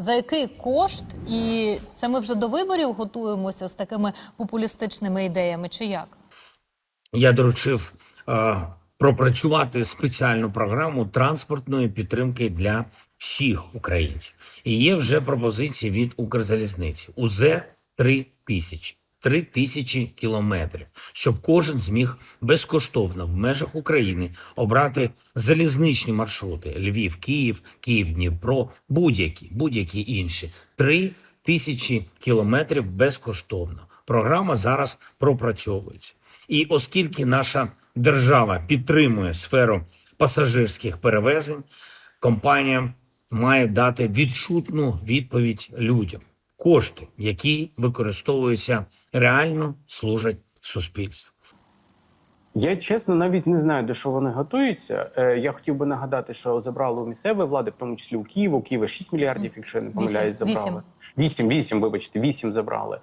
За який кошт? І це ми вже до виборів готуємося з такими популістичними ідеями, чи як? я доручив е, пропрацювати спеціальну програму транспортної підтримки для всіх українців. І є вже пропозиції від Укрзалізниці. УЗ 3 тисячі. 3 тисячі кілометрів, щоб кожен зміг безкоштовно в межах України обрати залізничні маршрути: Львів, Київ, Київ, Дніпро, будь-які, будь-які інші. 3 тисячі кілометрів безкоштовно. Програма зараз пропрацьовується. І оскільки наша держава підтримує сферу пасажирських перевезень, компанія має дати відчутну відповідь людям. Кошти, які використовуються, реально служать суспільству. Я чесно навіть не знаю, до що вони готуються. Е, я хотів би нагадати, що забрали у місцевої влади, в тому числі у Києва. У Києва 6 мільярдів, якщо я не помиляюсь, забрали. 8, 8, вибачте, 8 забрали.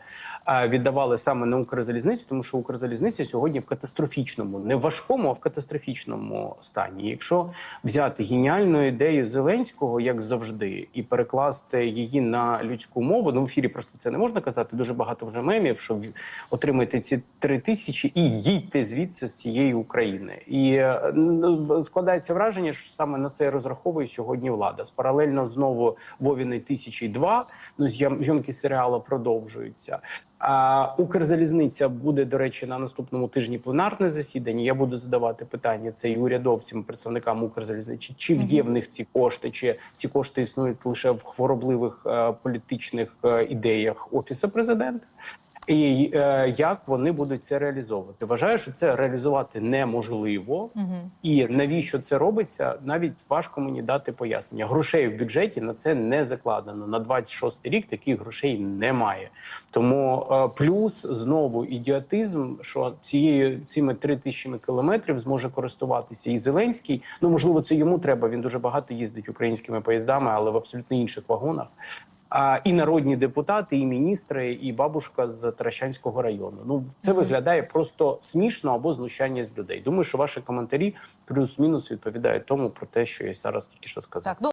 А віддавали саме на Укрзалізницю, тому що Укрзалізниця сьогодні в катастрофічному, не важкому, а в катастрофічному стані. Якщо взяти геніальну ідею Зеленського, як завжди, і перекласти її на людську мову, ну в ефірі просто це не можна казати. Дуже багато вже мемів, що в- отримайте ці три тисячі і їдьте звідси з цієї України. І е, складається враження, що саме на це розраховує сьогодні влада. Паралельно знову Вовіної тисячі два. Ну зйом- зйомки серіалу продовжуються. А Укрзалізниця буде, до речі, на наступному тижні пленарне засідання. Я буду задавати питання це і урядовцям, представникам Укрзалізниці, чи є в них ці кошти, чи ці кошти існують лише в хворобливих е, політичних е, ідеях офісу президента. І е, як вони будуть це реалізовувати? Вважаю, що це реалізувати неможливо, і навіщо це робиться, навіть важко мені дати пояснення. Грошей в бюджеті на це не закладено. На 26 рік таких грошей немає. Тому е, плюс знову ідіотизм, що цією цими три тисячами кілометрів зможе користуватися і Зеленський. Ну можливо, це йому треба. Він дуже багато їздить українськими поїздами, але в абсолютно інших вагонах. А і народні депутати, і міністри, і бабушка з Таращанського району. Ну це виглядає просто смішно або знущання з людей. Думаю, що ваші коментарі плюс-мінус відповідають тому про те, що я зараз тільки що сказав. Так, ну